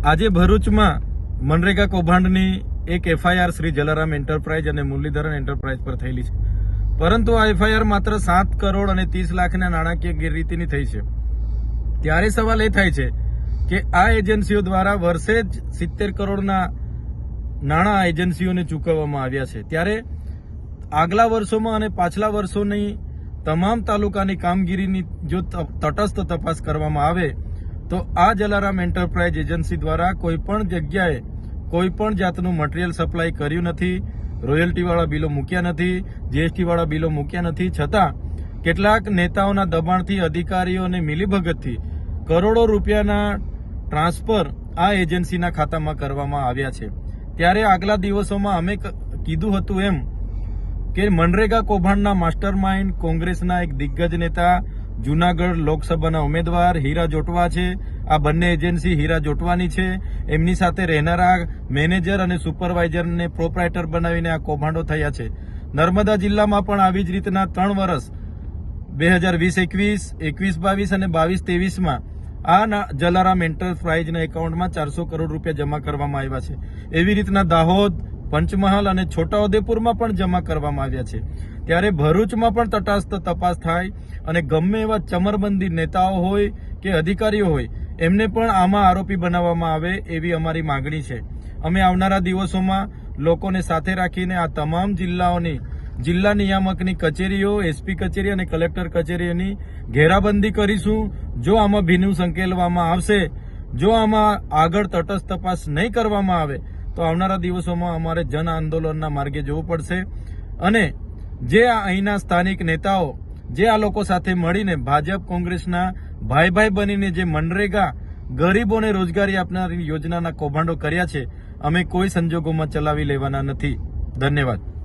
આજે ભરૂચમાં મનરેગા કૌભાંડની એક એફઆઈઆર શ્રી જલારામ એન્ટરપ્રાઇઝ અને મુરલીધરન એન્ટરપ્રાઇઝ પર થયેલી છે. પરંતુ આ એફઆઈઆર માત્ર સાત કરોડ અને ત્રીસ લાખના નાણાકીય ગેરરીતિની થઈ છે. ત્યારે સવાલ એ થાય છે કે આ એજન્સીઓ દ્વારા વર્ષે જ સિત્તેર કરોડના નાણાં એજન્સીઓને ચૂકવવામાં આવ્યા છે. ત્યારે આગલા વર્ષોમાં અને પાછલા વર્ષોની તમામ તાલુકાની કામગીરીની જો તટસ્થ તપાસ કરવામાં આવે તો આ જલારામ એન્ટરપ્રાઇઝ એજન્સી દ્વારા કોઈપણ જગ્યાએ કોઈપણ જાતનું મટીરિયલ સપ્લાય કર્યું નથી, રોયલ્ટીવાળા બિલો મૂક્યા નથી, જીએસટીવાળા બિલો મૂક્યા નથી. છતાં કેટલાક નેતાઓના દબાણથી, અધિકારીઓને મિલીભગતથી કરોડો રૂપિયાના ટ્રાન્સફર આ એજન્સીના ખાતામાં કરવામાં આવ્યા છે. ત્યારે આગલા દિવસોમાં અમે કીધું હતું એમ કે મનરેગા કૌભાંડના માસ્ટર માઇન્ડ કોંગ્રેસના એક દિગ્ગજ નેતા જુનાગઢ લોકસભાના ઉમેદવાર હીરા જોટવા છે. આ બંને એજન્સી હીરા જોટવાની છે. એમની સાથે રહેનારા મેનેજર અને સુપરવાઇઝરને પ્રોપરાઇટર બનાવીને આ કૌભાંડો થયા છે. નર્મદા જિલ્લામાં પણ આવી જ રીતના ત્રણ વર્ષ બે હજાર વીસ એકવીસ એકવીસ બાવીસ અને બાવીસ ત્રેવીસમાં આ જલારામ એન્ટરપ્રાઇઝના એકાઉન્ટમાં ચારસો કરોડ રૂપિયા જમા કરવામાં આવ્યા છે. એવી રીતના દાહોદ, પંચમહાલ અને છોટાઉદેપુરમાં પણ જમા કરવામાં આવ્યા છે. ત્યારે ભરૂચમાં પણ તટસ્થ તપાસ થાય અને ગમે એવા ચમરબંધી નેતાઓ હોય કે અધિકારીઓ હોય, એમને પણ આમાં આરોપી બનાવવામાં આવે એવી અમારી માગણી છે. અમે આવનારા દિવસોમાં લોકોને સાથે રાખીને આ તમામ જિલ્લાઓની, જિલ્લા નિયામકની કચેરીઓ, એસપી કચેરી અને કલેક્ટર કચેરીઓની ઘેરાબંધી કરીશું. જો આમાં ભીનું સંકેલવામાં આવશે, જો આમાં આગળ તટસ્થ તપાસ નહીં કરવામાં આવે, તો આવનારા દિવસોમાં અમારે જન આંદોલનના માર્ગે જવું પડશે. અને જે આ અહીંના સ્થાનિક નેતાઓ, જે આ લોકો સાથે મળીને ભાજપ કોંગ્રેસના ભાઈ ભાઈ બનીને જે મનરેગા ગરીબોને રોજગારી આપનારી યોજનાના કૌભાંડો કર્યા છે, અમે કોઈ સંજોગોમાં ચલાવી લેવાના નથી. ધન્યવાદ.